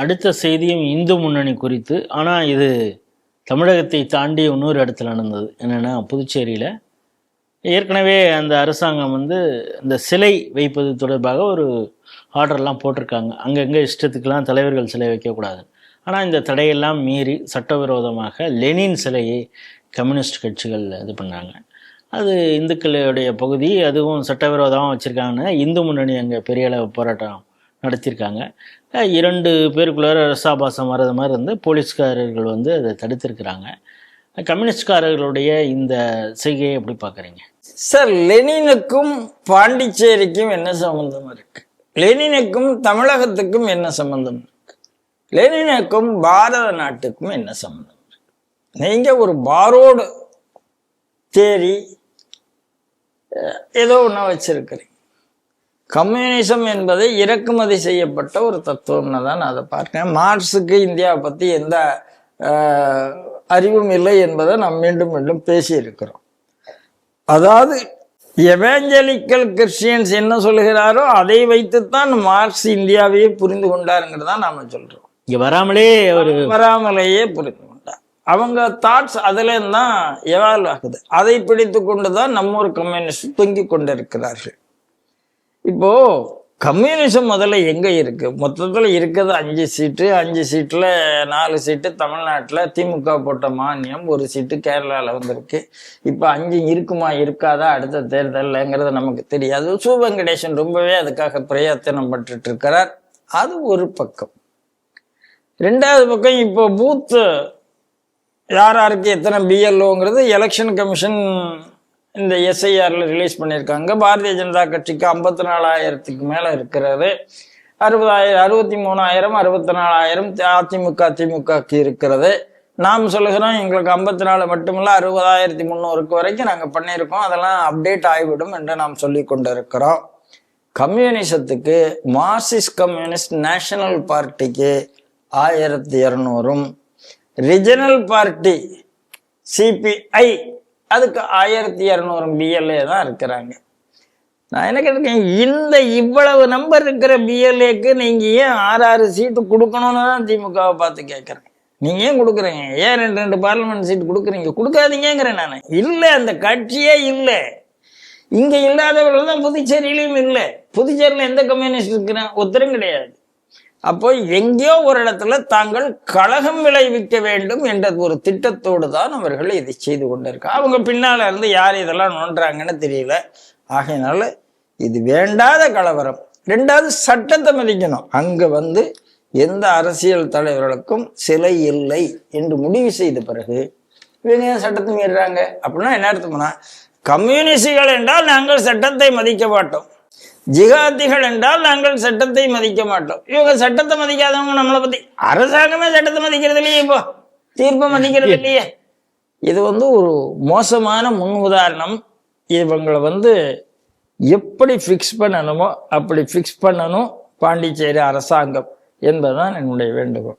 அடுத்த செய்தியும் இந்து முன்னணி குறித்து ஆனால் இது தமிழகத்தை தாண்டி இன்னொரு இடத்துல நடந்தது. என்னென்னா புதுச்சேரியில் ஏற்கனவே அந்த அரசாங்கம் வந்து இந்த சிலை வைப்பது தொடர்பாக ஒரு ஆர்டர்லாம் போட்டிருக்காங்க. அங்கங்கே இஷ்டத்துக்கெல்லாம் தலைவர்கள் சிலை வைக்கக்கூடாது. ஆனால் இந்த தடையெல்லாம் மீறி சட்டவிரோதமாக லெனின் சிலையை கம்யூனிஸ்ட் கட்சிகள் இது பண்ணாங்க. அது இந்துக்களுடைய பகுதி அதுவும் சட்டவிரோதமாக வச்சுருக்காங்கன்னு இந்து முன்னணி அங்கே பெரிய அளவு போராட்டம் நடத்தியிருக்காங்க. இரண்டு பேருக்குள்ளார ரசாபாசம் வர்றது மாதிரி இருந்து போலீஸ்காரர்கள் வந்து அதை தடுத்திருக்கிறாங்க. கம்யூனிஸ்ட்காரர்களுடைய இந்த செய்கையை எப்படி பார்க்குறீங்க? சார் லெனினுக்கும் பாண்டிச்சேரிக்கும் என்ன சம்மந்தம் இருக்கு? லெனினுக்கும் தமிழகத்துக்கும் என்ன சம்மந்தம் இருக்கு? லெனினுக்கும் பாரத நாட்டுக்கும் என்ன சம்மந்தம் இருக்கு? நீங்கள் ஒரு பாரோடு தேரி ஏதோ ஒன்று வச்சுருக்குறீங்க. கம்யூனிசம் என்பது இறக்குமதி செய்யப்பட்ட ஒரு தத்துவம்னு தான் நான் அதை பார்க்கிறேன் மார்க்ஸுக்கு இந்தியாவை பற்றி எந்த அறிவும் இல்லை என்பதை நாம் மீண்டும் மீண்டும் பேசியிருக்கிறோம். அதாவது எவேஞ்சலிக்கல் கிறிஸ்டியன்ஸ் என்ன சொல்கிறாரோ அதை வைத்துத்தான் மார்க்ஸ் இந்தியாவையே புரிந்து கொண்டாருங்கிறதா நாம சொல்றோம். இங்கே வராமலே ஒரு வராமலேயே புரிந்து கொண்டார். அவங்க தாட்ஸ் அதுல தான் எவால்வ் ஆகுது. அதை பிடித்து கொண்டு தான் நம்ம ஒரு கம்யூனிஸ்ட் தொங்கிக் கொண்டிருக்கிறார்கள். இப்போ கம்யூனிசம் முதல்ல எங்க இருக்கு? மொத்தத்துல இருக்கிறது அஞ்சு சீட்டு அஞ்சு சீட்டுல நாலு சீட்டு தமிழ்நாட்டில் திமுக போட்ட மானியம் ஒரு சீட்டு கேரளாவில் வந்திருக்கு. இப்போ அஞ்சு இருக்குமா இருக்காதா அடுத்த தேர்தல்ங்கிறது நமக்கு தெரியாது. சு. வெங்கடேசன் ரொம்பவே அதுக்காக பிரயத்தனம் பட்டுட்டு இருக்கிறார் அது ஒரு பக்கம். ரெண்டாவது பக்கம் இப்போ பூத்து யார் யாருக்கு எத்தனை பிஎல்ஓங்கிறது எலெக்ஷன் கமிஷன் இந்த எஸ்ஐஆரில் ரிலீஸ் பண்ணியிருக்காங்க. பாரதிய ஜனதா கட்சிக்கு ஐம்பத்தி நாலாயிரத்துக்கு மேலே இருக்கிறது. அறுபதாயிரம் அறுபத்தி மூணாயிரம் அறுபத்தி நாலாயிரம் அதிமுக திமுகக்கு இருக்கிறது. நாம் சொல்லுகிறோம் எங்களுக்கு ஐம்பத்தி நாலு மட்டுமில்ல அறுபதாயிரத்தி முந்நூறுக்கு வரைக்கும் நாங்கள் பண்ணியிருக்கோம். அதெல்லாம் அப்டேட் ஆகிவிடும் என்று நாம் சொல்லி கொண்டிருக்கிறோம். கம்யூனிசத்துக்கு மார்க்சிஸ்ட் கம்யூனிஸ்ட் நேஷனல் பார்ட்டிக்கு ஆயிரத்தி இரநூறும். ரிஜனல் பார்ட்டி சிபிஐ அதுக்கு ஆயிரத்தி இரநூறு பிஎல்ஏ தான் இருக்கிறாங்க. நான் என்ன கேட்டிருக்கேன் இந்த இவ்வளவு நம்பர் இருக்கிற பிஎல்ஏக்கு நீங்கள் ஏன் ஆறு ஆறு சீட்டு கொடுக்கணும்னு தான் திமுகவை பார்த்து கேட்குறேன் நீங்க ஏன் கொடுக்குறீங்க? ஏன் ரெண்டு ரெண்டு பார்லிமெண்ட் சீட் கொடுக்குறீங்க? கொடுக்காதீங்கிறேன் நான். இல்லை அந்த கட்சியே இல்லை. இங்கே இல்லாதவர்கள் தான் புதுச்சேரியிலையும் இல்லை. புதுச்சேரியில் எந்த கம்யூனிஸ்ட் இருக்கிறேன் ஒருத்தரும் கிடையாது. அப்போ எங்கேயோ ஒரு இடத்துல தாங்கள் கழகம் விளைவிக்க வேண்டும் என்ற ஒரு திட்டத்தோடு தான் அவர்கள் இதை செய்து கொண்டிருக்கா. அவங்க பின்னால இருந்து யார் இதெல்லாம் நோண்டுறாங்கன்னு தெரியல. ஆகையினால இது வேண்டாத கலவரம். ரெண்டாவது சட்டத்தை மதிக்கணும். அங்க வந்து எந்த அரசியல் தலைவர்களுக்கும் சிலை இல்லை என்று முடிவு செய்த பிறகு இவங்க ஏன் சட்டத்தை மீறுறாங்க? அப்படின்னா என்ன அர்த்தம்னா கம்யூனிஸ்டுகள் என்றால் நாங்கள் சட்டத்தை மதிக்க மாட்டோம். ஜிகாதிகள் என்றால் நாங்கள் சட்டத்தை மதிக்க மாட்டோம். இவங்க சட்டத்தை மதிக்காதவங்க நம்மளை பத்தி. அரசாங்கமே சட்டத்தை மதிக்கிறது இல்லையே இப்போ. தீர்ப்பை மதிக்கிறது இல்லையே. இது வந்து ஒரு மோசமான முன் உதாரணம். இவங்களை வந்து எப்படி ஃபிக்ஸ் பண்ணணுமோ அப்படி ஃபிக்ஸ் பண்ணணும் பாண்டிச்சேரி அரசாங்கம் என்பதுதான் என்னுடைய வேண்டுகோள்.